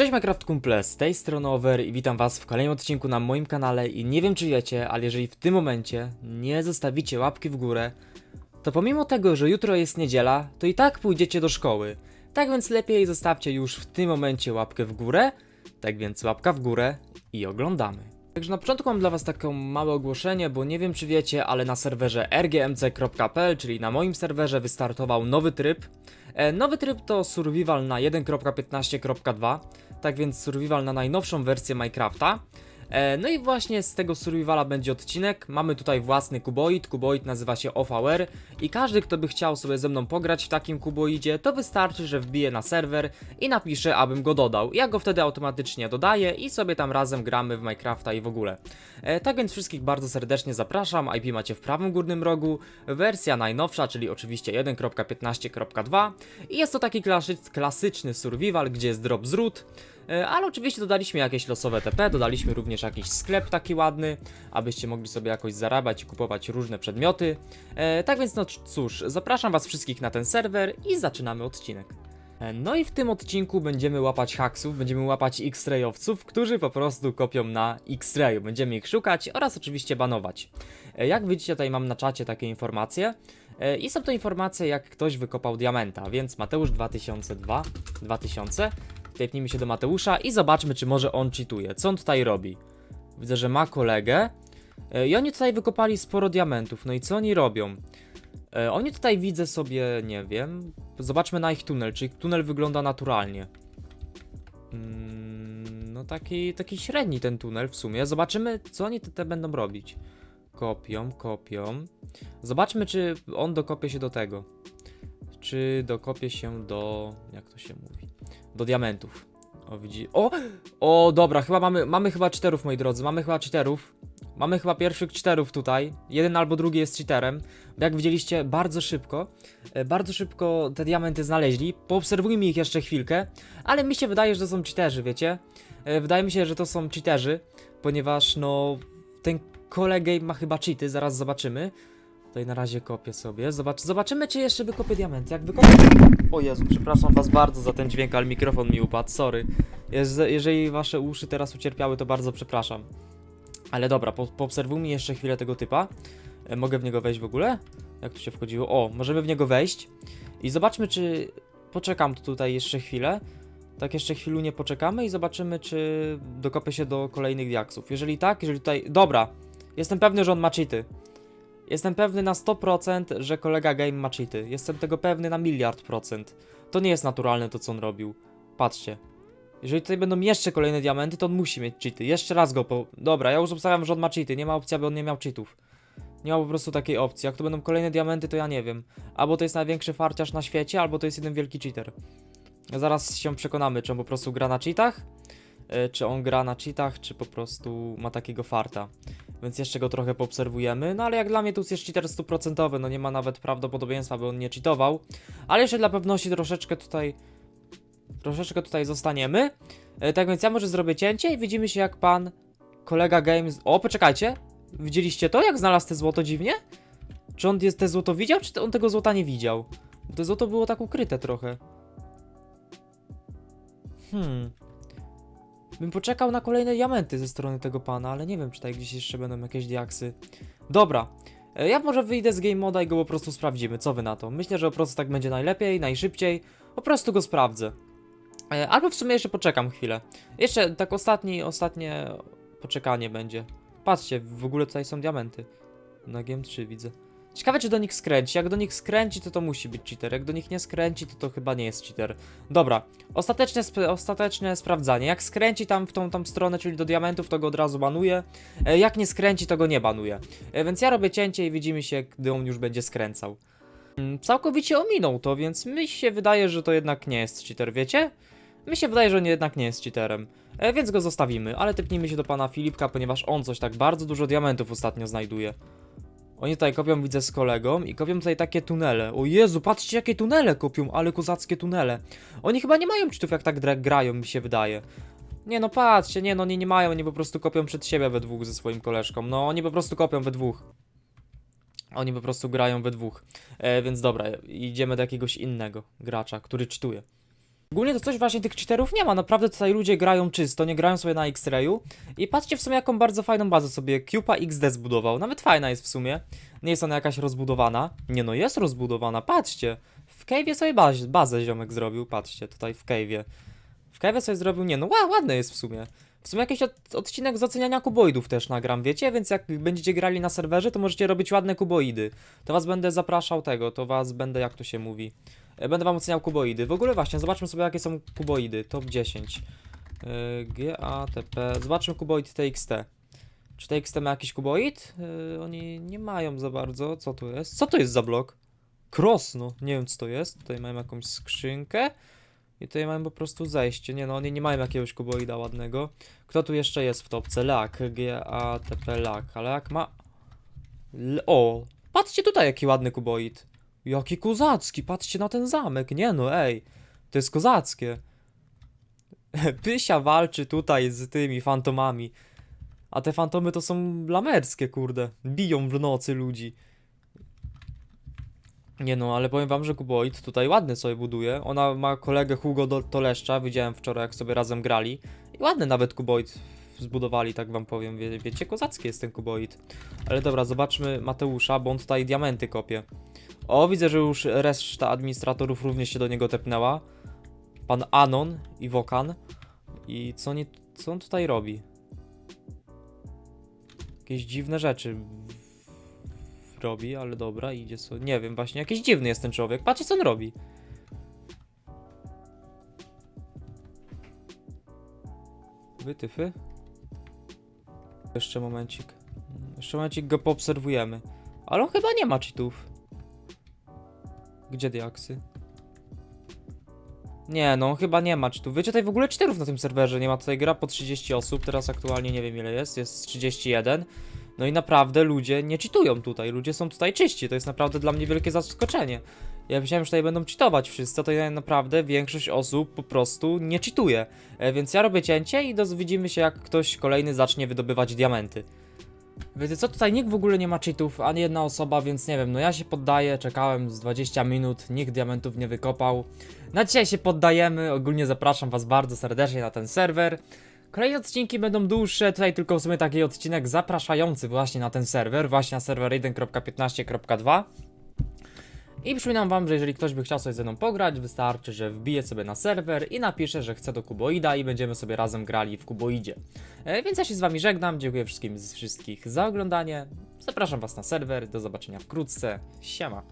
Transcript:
Cześć Minecraft Kumple, z tej strony Over i witam was w kolejnym odcinku na moim kanale i nie wiem czy wiecie, ale jeżeli w tym momencie nie zostawicie łapki w górę, to pomimo tego, że jutro jest niedziela, to i tak pójdziecie do szkoły. Tak więc lepiej zostawcie już w tym momencie łapkę w górę, tak więc łapka w górę i oglądamy. Także na początku mam dla was takie małe ogłoszenie, bo nie wiem czy wiecie, ale na serwerze rgmc.pl, czyli na moim serwerze wystartował nowy tryb. E, nowy tryb to survival na 1.15.2, tak więc survival na najnowszą wersję Minecrafta. E, no i właśnie z tego survivala będzie odcinek. Mamy tutaj własny kuboid. Kuboid nazywa się OVR i każdy, kto by chciał sobie ze mną pograć w takim kuboidzie, to wystarczy, że wbije na serwer i napisze, abym go dodał. Ja go wtedy automatycznie dodaję i sobie tam razem gramy w Minecrafta i w ogóle. E, tak więc wszystkich bardzo serdecznie zapraszam. IP macie w prawym górnym rogu. Wersja najnowsza, czyli oczywiście 1.15.2 i jest to taki klasy klasyczny survival, gdzie jest drop z ród. E, Ale oczywiście dodaliśmy jakieś losowe TP, dodaliśmy również jakiś sklep taki ładny, abyście mogli sobie jakoś zarabiać i kupować różne przedmioty. E, tak więc no cóż, zapraszam was wszystkich na ten serwer i zaczynamy odcinek. E, No i w tym odcinku będziemy łapać haksów, będziemy łapać X-rayowców, którzy po prostu kopią na X-rayu. Będziemy ich szukać oraz oczywiście banować. Jak widzicie, tutaj mam na czacie takie informacje. I są to informacje, jak ktoś wykopał diamenta, więc Mateusz 2002, 2000. Tepnijmy się do Mateusza i zobaczmy, czy może on cheatuje. Co on tutaj robi? Widzę, że ma kolegę. E, I oni tutaj wykopali sporo diamentów. No i co oni robią? E, Oni tutaj widzę sobie, nie wiem. Zobaczmy na ich tunel, czy ich tunel wygląda naturalnie. Mm, No taki, taki średni ten tunel w sumie. Zobaczymy, co oni te, te będą robić. Kopią, kopią. Zobaczmy, czy on dokopie się do tego. Czy dokopie się do. Jak to się mówi? Do diamentów. O, widzi. O! O, dobra, chyba mamy, mamy chyba cheaterów, moi drodzy. Mamy chyba cheaterów. Mamy chyba pierwszych cheaterów tutaj. Jeden albo drugi jest cheaterem. Jak widzieliście, bardzo szybko. e, Bardzo szybko te diamenty znaleźli. Poobserwujmy ich jeszcze chwilkę. Ale mi się wydaje, że to są cheaterzy, wiecie? E, Wydaje mi się, że to są cheaterzy, ponieważ no. Ten kolegej ma chyba cheaty, zaraz zobaczymy. Tutaj na razie kopię sobie. Zobacz, zobaczymy, czy jeszcze wykopię diament. Jak wykopię. O Jezu, przepraszam was bardzo za ten dźwięk, ale mikrofon mi upadł, sorry. Jeż- Jeżeli wasze uszy teraz ucierpiały, to bardzo przepraszam. Ale dobra, po, poobserwujmy jeszcze chwilę tego typa. E, mogę w niego wejść w ogóle? Jak tu się wchodziło? O, możemy w niego wejść. I zobaczmy, czy. Poczekam tu tutaj jeszcze chwilę. Tak jeszcze chwilu nie poczekamy i zobaczymy, czy dokopię się do kolejnych diaksów. Jeżeli tak, jeżeli tutaj. Dobra, jestem pewny, że on ma cheaty. Jestem pewny na 100%, że kolega game ma cheaty. Jestem tego pewny na miliard procent. To nie jest naturalne to, co on robił. Patrzcie. Jeżeli tutaj będą jeszcze kolejne diamenty, to on musi mieć cheaty. Jeszcze raz go po... Dobra, ja już obstawiam, że on ma cheaty. Nie ma opcji, aby on nie miał cheatów. Nie ma po prostu takiej opcji. Jak to będą kolejne diamenty, to ja nie wiem. Albo to jest największy farciarz na świecie, albo to jest jeden wielki cheater. Zaraz się przekonamy, czy on po prostu gra na cheatach, e, czy on gra na cheatach, czy po prostu ma takiego farta. Więc jeszcze go trochę poobserwujemy. No ale jak dla mnie tu jest cheater stuprocentowy, no nie ma nawet prawdopodobieństwa, by on nie cheatował. Ale jeszcze dla pewności troszeczkę tutaj troszeczkę tutaj zostaniemy. E, tak więc ja może zrobię cięcie i widzimy się jak pan kolega Games... O, poczekajcie. Widzieliście to? Jak znalazł te złoto dziwnie? Czy on jest te złoto widział, czy on tego złota nie widział? To złoto było tak ukryte trochę. Hmm. Bym poczekał na kolejne diamenty ze strony tego pana, ale nie wiem, czy tutaj gdzieś jeszcze będą jakieś diaksy. Dobra. E, Ja może wyjdę z game moda i go po prostu sprawdzimy. Co wy na to? Myślę, że po prostu tak będzie najlepiej, najszybciej. Po prostu go sprawdzę. E, Albo w sumie jeszcze poczekam chwilę. Jeszcze tak ostatni, ostatnie poczekanie będzie. Patrzcie, w ogóle tutaj są diamenty. Na GM3 widzę. Ciekawe, czy do nich skręci. Jak do nich skręci, to to musi być cheater. Jak do nich nie skręci, to to chyba nie jest cheater. Dobra, ostateczne, sp ostateczne sprawdzanie. Jak skręci tam w tą, tą stronę, czyli do diamentów, to go od razu banuje. E, jak nie skręci, to go nie banuje. E, więc ja robię cięcie i widzimy się, gdy on już będzie skręcał. Mm, Całkowicie ominął to, więc mi się wydaje, że to jednak nie jest cheater, wiecie? Mi się wydaje, że on jednak nie jest cheaterem. E, więc go zostawimy, ale typnijmy się do pana Filipka, ponieważ on coś tak bardzo dużo diamentów ostatnio znajduje. Oni tutaj kopią, widzę, z kolegą i kopią tutaj takie tunele. O Jezu, patrzcie jakie tunele kopią, ale kozackie tunele. Oni chyba nie mają cheatów jak tak grają, mi się wydaje. Nie no, patrzcie, nie no, oni nie mają, oni po prostu kopią przed siebie we dwóch ze swoim koleżką. No, oni po prostu kopią we dwóch. Oni po prostu grają we dwóch. E, więc dobra, idziemy do jakiegoś innego gracza, który czytuje. Ogólnie to coś właśnie tych cheaterów nie ma, naprawdę tutaj ludzie grają czysto, nie grają sobie na X-Rayu. I patrzcie w sumie jaką bardzo fajną bazę sobie Cupa XD zbudował, nawet fajna jest w sumie, nie jest ona jakaś rozbudowana, nie no jest rozbudowana, patrzcie, w cave'ie sobie baz bazę ziomek zrobił, patrzcie, tutaj w cave'ie, w cave'ie sobie zrobił, nie no ła, ładne jest w sumie, w sumie jakiś od, odcinek z oceniania kuboidów też nagram, wiecie, więc jak będziecie grali na serwerze, to możecie robić ładne kuboidy, to was będę zapraszał tego, to was będę, jak to się mówi, E, Będę wam oceniał kuboidy. W ogóle właśnie, zobaczmy sobie jakie są kuboidy. Top 10. Yy, GATP. Zobaczmy kuboid TXT. Czy TXT ma jakiś kuboid? Yy, oni nie mają za bardzo. Co to jest? Co to jest za blok? Cross, no. Nie wiem co to jest. Tutaj mają jakąś skrzynkę. I tutaj mają po prostu zejście. Nie no, oni nie mają jakiegoś kuboida ładnego. Kto tu jeszcze jest w topce? Lak. GATP Lak. Ale jak ma... L o! Patrzcie tutaj jaki ładny kuboid. Jaki kozacki, patrzcie na ten zamek, nie no, ej, to jest kozackie. Pysia walczy tutaj z tymi fantomami, a te fantomy to są lamerskie, kurde, biją w nocy ludzi. Nie no, ale powiem wam, że Kuboid tutaj ładny sobie buduje, ona ma kolegę Hugo do Toleszcza, widziałem wczoraj jak sobie razem grali i ładny nawet Kuboid zbudowali, tak wam powiem, Wie, wiecie, kozacki jest ten Kuboid. Ale dobra, zobaczmy Mateusza, bo on tutaj diamenty kopie. O, widzę, że już reszta administratorów również się do niego tepnęła. Pan Anon i Wokan. I co, nie, co on tutaj robi? Jakieś dziwne rzeczy robi, ale dobra, idzie sobie. Nie wiem, właśnie jakiś dziwny jest ten człowiek. Patrzcie, co on robi. Wytyfy. Jeszcze momencik. Jeszcze momencik go poobserwujemy. Ale on chyba nie ma cheatów. Gdzie diaksy? Nie, no chyba nie ma cheatów. Wiecie, tutaj w ogóle cheaterów na tym serwerze nie ma. Tutaj gra po 30 osób, teraz aktualnie nie wiem ile jest, jest 31. No i naprawdę ludzie nie cheatują tutaj, ludzie są tutaj czyści, to jest naprawdę dla mnie wielkie zaskoczenie. Ja myślałem, że tutaj będą cheatować wszyscy, tutaj naprawdę większość osób po prostu nie cheatuje. E, Więc ja robię cięcie i doz- widzimy się jak ktoś kolejny zacznie wydobywać diamenty. Wiecie co, tutaj nikt w ogóle nie ma cheatów, ani jedna osoba, więc nie wiem, no ja się poddaję, czekałem z 20 minut, nikt diamentów nie wykopał. Na dzisiaj się poddajemy, ogólnie zapraszam was bardzo serdecznie na ten serwer. Kolejne odcinki będą dłuższe, tutaj tylko w sumie taki odcinek zapraszający właśnie na ten serwer, właśnie na serwer 1.15.2. I przypominam wam, że jeżeli ktoś by chciał sobie ze mną pograć, wystarczy, że wbije sobie na serwer i napisze, że chce do Kuboida i będziemy sobie razem grali w Kuboidzie. E, więc ja się z wami żegnam, dziękuję wszystkim z wszystkich za oglądanie. Zapraszam was na serwer, do zobaczenia wkrótce. Siema.